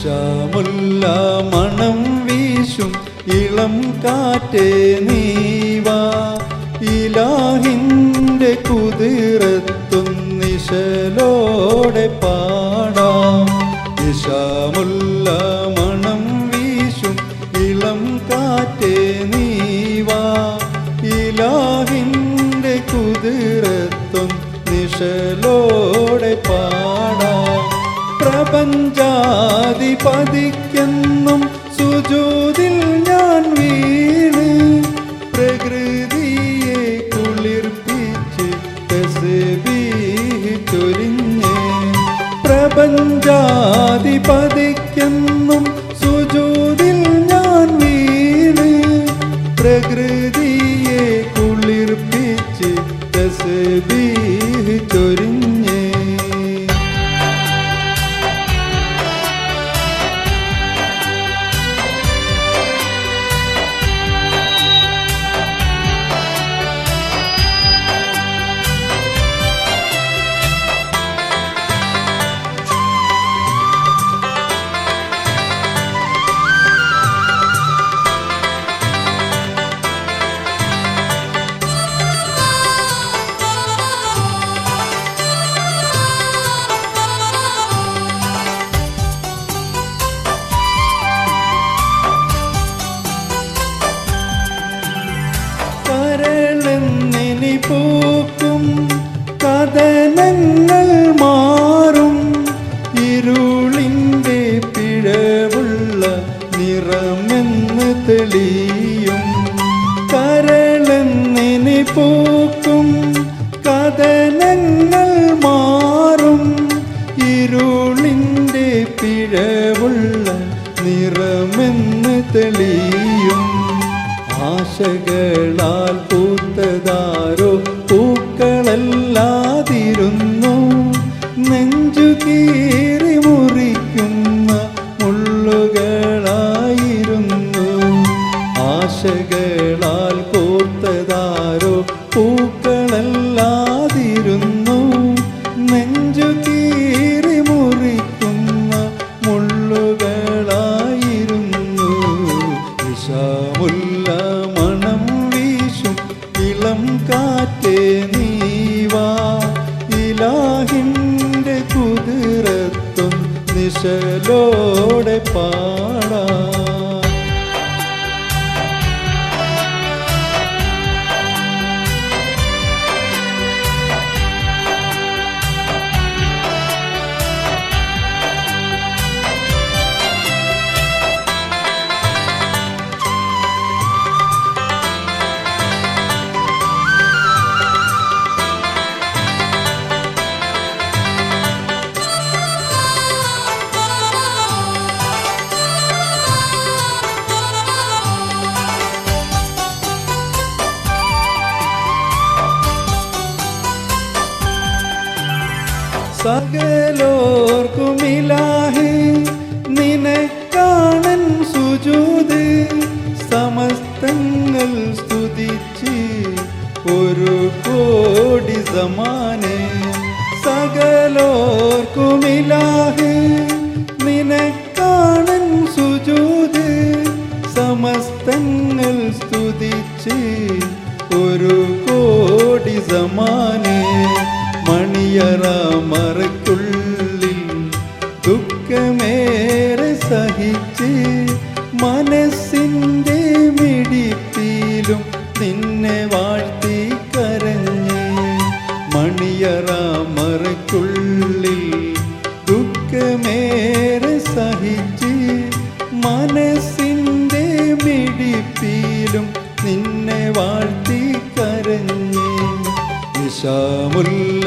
ശ്യാമുല്ല മണം വീശും ഇളം കാറ്റേ നീവാ ഇലാഹിന്റെ കുതിരത്തും നിശലോടെ പാടാം. ഇഷാമുല്ല മണം വീശും ഇളം കാറ്റേ നീവാ ഇലാഹിന്റെ കുതിരത്തും നിശലോടെ പാടാം പ്രപഞ്ചാധിപതിക്കെന്നും സുജൂതിൽ ഞാൻ വീണ് പ്രകൃതിയെ കുളിർപ്പിച്ച് ചൊരിഞ്ഞ് പ്രപഞ്ചാധിപതിക്കെന്നും സുജൂതിൽ ഞാൻ വീണ് പ്രകൃതിയെ പൂക്കും കഥനങ്ങൾ മാറും. ഇരുളിന്റെ പിഴവുള്ള നിറമെന്ന് തെളിയും. കരളെന്നിനി പൂക്കും കഥനങ്ങൾ മാറും. ഇരുളിന്റെ പിഴവുള്ള നിറമെന്ന് തെളിയും. ആശകളാൽ പൂത്തതാരോ പൂക്കളല്ലാതിരുന്നു. നെഞ്ചു കീറി മുറിക്കുന്ന മുള്ളുകളായിരുന്നു. ആശകളാൽ ഇലാഹിന്റെ കുതിരത്തും നിശലോടെ പാടാ. സകലോർക്കുമിലാഹി കാണൻ സുജൂത് സമസ്തങ്ങൾ സ്തുതിച്ച് ഒരു കോടി സമാനെ സകലോർക്കുമിലാഹി നിനക്കാണൻ സുജൂത് സമസ്തങ്ങൾ സ്തുതിച്ച് ഒരു കോടി സമാനെ മണിയറ മറക്കുള്ളിൽ ദുഃഖമേറെ സഹിച്ച് മനസ്സിന്റെ മിടിപ്പിലും നിന്നെ വാഴ്ത്തി കരഞ്ഞ് മണിയറ മറക്കുള്ളിൽ ദുഃഖമേറെ സഹിച്ച് മനസ്സിന്റെ മിടിപ്പിലും നിന്നെ വാഴ്ത്തി കരഞ്ഞ് നിശാമുല്ല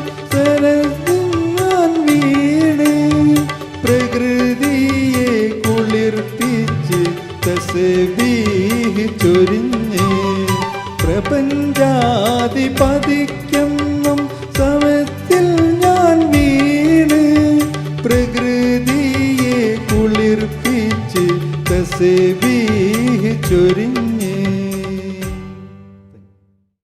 ബീഹി ചൊരിഞ്ഞ് പ്രപഞ്ചാധിപതിക്കെന്നും സമയത്തിൽ ഞാൻ വീണ് പ്രകൃതിയെ കുളിർപ്പിച്ച് തസേ ബീഹി ചൊരിഞ്ഞ്